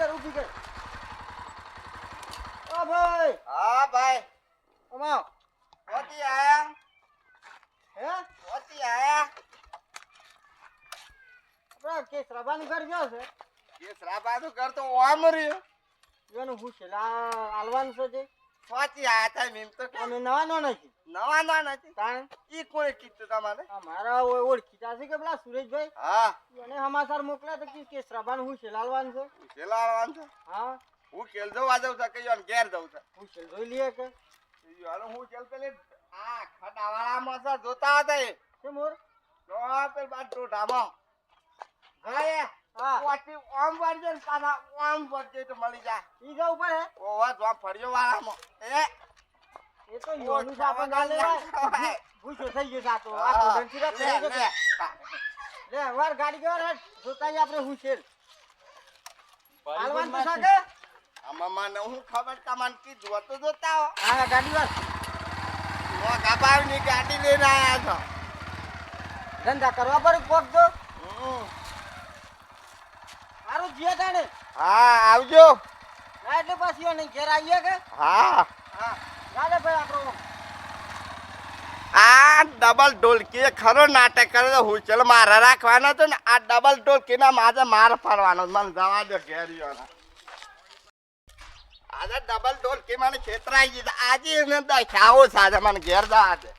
કર ઊભી કર. ઓ ભાઈ. હા ભાઈ. અમાવ ઓતી આયા? હે? ઓતી આયા? આપણા કે શ્રભાનું ઘર ગયો છે. એ તો ઘર તો ઓમ રહ્યું. એનું હું છે? આલવાનું છે જે? પોતી આયા તા મેમ તો અમે નવા નો નથી. નવા ના નથી. તાણ ઈ કોણે કીધું તમારે? મારા ઓળખીતા છે કે પેલા સુરેશભાઈ? હા. એને સમાચાર મોકલ્યા તો કે- કે શ્રભાનું હું શેલાલવાન લાલવાનું છે શેલાલવાન છે? હા. હું કેલ જવા જાઉં છું કઈ વાર ઘેર જાઉં છે. હું જોઈ લઈએ કે? હાલો હું કેલ પેલે આ ખડાવાળામાં છે જોતા હતા એ. શું મોર તો પેલ બાદ ટોટામાં હા ઓમ વળજે ને પાછા ઓમ વળજે તો મળી જાય. ઈ ગા ઉપર હે? ઓવા જો ફળિયો વાળામાં. એ એ તો યોનું છે ગાલે ભૂસો થઈ ગયો સાતો આ તો ધનથી થઈ ગયો લે. વાર ગાડી ગયો રે જોતા આપણે હું છે. હાલવાનું તો સાકે આમાં હું ખબર તમને કીધું હતું જોતા હો. હા ગાડી વાર હું ગબાવની ગાડી લઈને આયા છો. ધંધા કરવા પર કોક તો હમ. મારું જીએ તાણે હા આવજો. ના એટલે પાછી નહીં ઘેર આવીએ કે? હા. હા. ચાલે ભાઈ આપણો. આ ડબલ ઢોલકી ખરો નાટક કરે તો હુચલ મારે રાખવાનો હતો ને આ ડબલ ઢોલકી ના માથે માર ફરવાનો મને જવા દો ઘેરીઓ આજે ડબલ ઢોલકી મને છેતરાઈ ગઈ આજે એને દખાવો સાથે મને ઘેર જવા દે.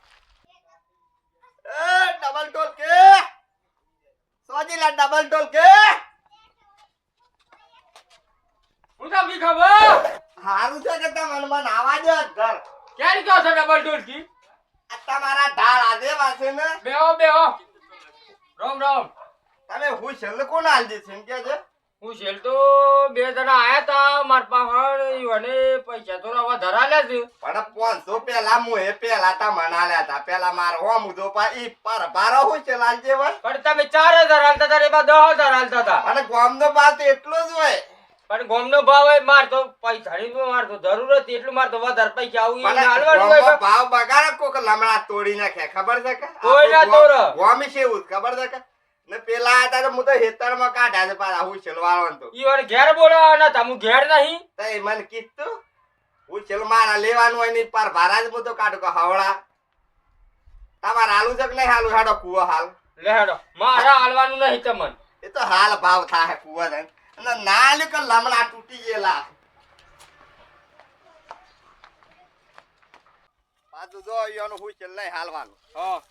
એ ડબલ ઢોલકી. સોજીલા ડબલ ઢોલકી હું તમને ખબર? હારું છે કે તમને મન આવા જ ઘર. ક્યારે કહો છો ડબલ ડોલકી તમારા ઢાળ આજે વાસે ને. બેહો બેહો. રામ રામ. તમે હું છેલ્લે કોણ હાલ છે કે છે? હું છેલ તો બે જણા આયા તા માર પાસે અને પૈસા તો રવા ધરાલ્યા છે. પણ પાંચસો પેલા હું એ પેલા તા મનાલ્યા હતા પેલા મારો ઓમ ઉધો પા ઈ પર બારો હોય છે લાલજી પણ તમે ચાર હજાર હાલતા હતા એમાં દસ હજાર હાલતા હતા. અને ગામ નો તો એટલો જ હોય. પણ ગોમનો ભાવ હોય માર તો પૈસા ની માર તો જરૂર હતી એટલું માર તો વધારે પૈસા આવું હાલવાનું હોય ભાવ બગાડ કોક લમડા તોડી નાખે ખબર છે કે? તોડી ના તોડો. ગામ- ગામ છે એવું ખબર છે કે? ને પેલા હતા તો હું તો હેતરમાં કાઢ્યા છે પાછા હું છેલવાળો તો. ઈ વાળે ઘેર હું ઘેર નહીં. તો મને કીધું હું છેલ મારા લેવાનું હોય ને પર ભારા જ હું તો કાઢું કે હવળા તમારે હાલું છે કે નહીં હાલું હાડો કુવો હાલ. લે હેડો મારા હાલવાનું નહીં તમને. એ તો હાલ ભાવ થાય કુવા થાય અને ના કે લમણા તૂટી ગયેલા. પાછું જો અહીંયાનું હુંચેલ નહીં હાલવાનું. હા.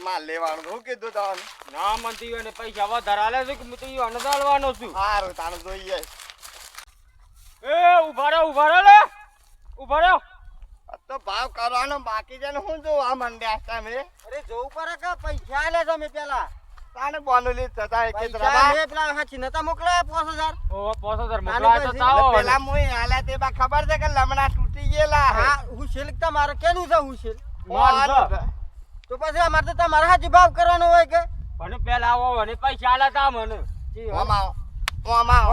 માં લેવાનું. હું કીધું તમને? ના મનથી એને પૈસા વધારે છે કે હું તો ઈ એને છું? સારું તારું જોઈએ. એ ઊભા રહો ઊભા રહો લે. ઊભા રહો. આ તો ભાવ કરવાનો બાકી છે ને હું જોવા માંડ્યા તમે અરે જોવું પડે કે પૈસા આલે તમે પેલા? તાને બોનુલી થતા એક મેં પેલા ઓ હજાર તો તાવો પેલા મુઈ હાલ્યા તે બા ખબર છે કે લમણા તૂટી ગયેલા હા? હું શિલ્ક તમારે કેનું છે હું માર. તો પછી અમારે તો તમારે હાચી ભાવ કરવાનો હોય કે? પણ પેલા આવો અને પૈસા આલા તા મને. ઓમાં આવો. ઓમાં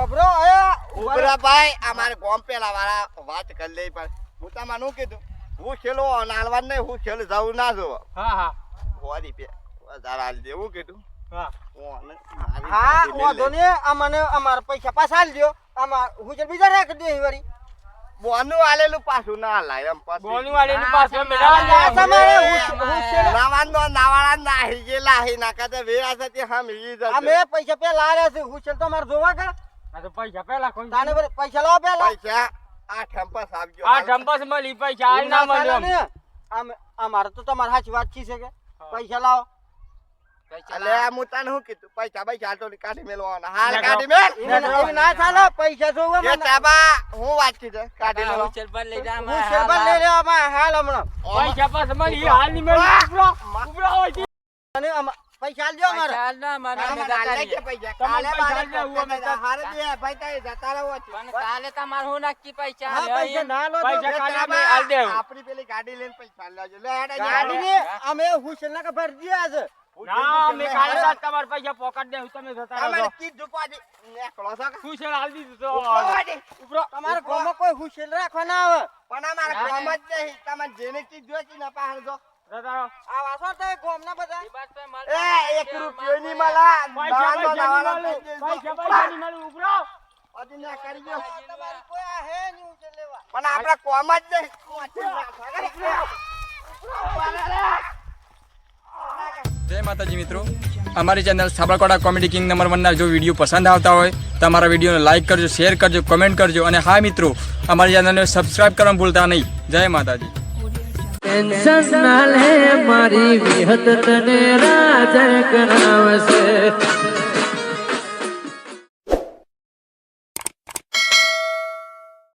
એ ઉભરા ભાઈ અમારે ગોમ પેલા વાળા વાત કરી લઈ પણ હું તમને શું કીધું? હું છેલ્લો નાલવા નહીં હું ખેલ જવું ના જોવો. હા હા. હોરી પે વધારે હાલ દેવું કીધું. હા. મારી વાંધો ને અમને અમારા પૈસા પાછા આલજો. આમાં હું બીજા રાખી દે વળી. બોનું આલેલું પાછું ના લાય એમ પાછું. બોનું આલેલું પાછું ના તમારે નાવાનો નાવાળા નાહી ગયેલા હી નાકા તે વેરા છે તે હમ ઈ જ અમે પૈસા પેલા આલ્યા છે. હું છે તમારે જોવા કે આ તો પૈસા પેલા કોઈ તાને પૈસા લાવો પેલા પૈસા આ ઠંપસ આવજો આ ઠંપસ મળી પૈસા હાલ ના ના મળ્યો ને. આમ- અમારે તો તમારે સાચી વાત છે કે પૈસા લાવો. અલે હું તને શું કીધું? પૈસા પૈસા તો કાઢી મેલવાના. હાલ કાઢી મેલ. ના ચાલે પૈસા જોવા મને? તાબા હું વાત કીધું કાઢી મેલો હું શેરબન લઈ લેવા માં હાલ હમણાં. પૈસા પાસે મળી હાલની મળી ઉપરો ઉપરો હોય છે. અને અમા- પૈસા આલજો અમારે. કાલે કાલે કે પૈસા. તમે કાલે પૈસા બારે લઈ આવો, અમે પૈસા હારે દે ભાઈ તારે જતા રહો હા પૈસા ના લો તો પૈસા કાલે અમે હાલ દેવું. આપણી પેલી ગાડી લઈને પૈસા લે જા. ગાડીને અમે હુસેન ના ભરી દીધા છે ના અમે કાલે રાત તમારા પૈસા પોકેટ દે તમે જતા રહો. કીધું પાછી. નેકળો છો કે? શું છે દીધું તો. ઉપરો. તમારે ગામમાં કોઈ હુસેન રાખવા ના આવે? પણ અમારે કામ જ નહીં. તમારે જેને ને પાછળ જો. જતા આ વાસો તો ગામના બધા? એ એક રૂપિયો ની મળા. પૈસા પૈસા ની થઈ મળે. જશે. પૈસા પૈસા ની મળે ઉપરો. હજી ના કરી ગયો તમારી કોઈ આ હે નહીં ઉછેર લેવા. પણ આપણે કોમ જ નહીં. જય માતાજી મિત્રો. અમારી ચેનલ સાબરકોડા કોમેડી કિંગ નંબર વનના જો વીડિયો પસંદ આવતા હોય, તો અમારા વિડીયોને લાઇક કરજો શેર કરજો કમેન્ટ કરજો અને હા મિત્રો, અમારી ચેનલને સબસ્ક્રાઇબ કરવાનું ભૂલતા નહીં. જય માતાજી. મારી વિહત તને રાજ કરાવશે.